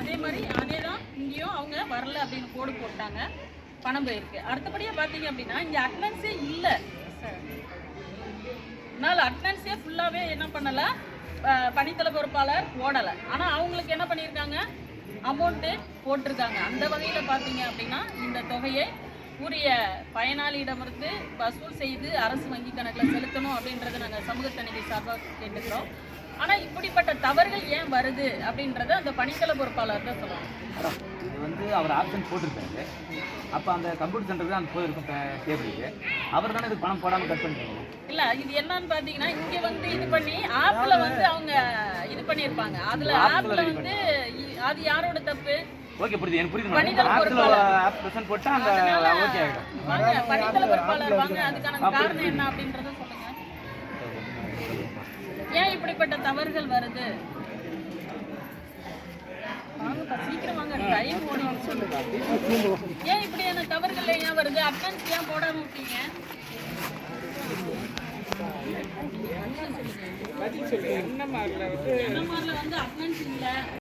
அதே மாதிரி அதே தான் இங்கேயும் அவங்க வரல அப்படின்னு கோடு போட்டாங்க. பணம் போயிருக்கு. அடுத்தபடியாக பார்த்தீங்க அப்படின்னா இங்கே அட்டனன்ஸே இல்லை. அதனால அட்டனன்ஸே ஃபுல்லாகவே என்ன பண்ணலை? பணித்தள பொறுப்பாளர் ஓடலை. ஆனால் அவங்களுக்கு என்ன பண்ணியிருக்காங்க அமௌண்ட்டு போட்டிருக்காங்க. அந்த வகையில் பார்த்தீங்க அப்படின்னா இந்த தொகையை உரிய பயனாளியிடமிருந்து வசூல் செய்து அரசு வங்கி கணக்கில் செலுத்தணும் அப்படின்றத நாங்கள் சமூக தணிக்கை சார்பாக கேட்டுக்கிறோம். ஆனால் இப்படிப்பட்ட தவறுகள் ஏன் வருது அப்படின்றத அந்த பணித்தள பொறுப்பாளர் தான் சொல்லணும் இது வந்து அவர் ஆப்ஷன் போட்டிருக்காரு. அப்போ அந்த கம்ப்யூட்டர் சென்டருக்கு தான் அந்த போயிருக்கும் டேபிளுக்கு அவர் தானே இதுக்கு பணம் போடாமல் கட் பண்ணிருக்காங்க இல்ல இது என்னன்னு பாத்தீங்கன்னா இங்க வந்து இது பண்ணி ஆப்ல வந்து அவங்க இது பண்ணிருப்பாங்க. அதுல ஆப்ல வந்து அது யாரோட தப்பு? ஓகே புரியுது. எனக்கு புரியுது பொறுப்பாளர். ஆப் ப்ரெசென்ட் போட்டால் அந்த ஓகே வாங்க பணித்தள பொறுப்பாளர் வாங்க. அதுக்கான காரணம் என்ன அப்படின்றத இப்படிப்பட்ட தவறுகள் வருது? சீக்கிரம் வாங்க டைம் ஓடிடுச்சு ஏன் இப்படியான தவறுகள் ஏன் வருது? அட்டன்ஸ் ஏன் போடாம விட்டீங்க? என்ன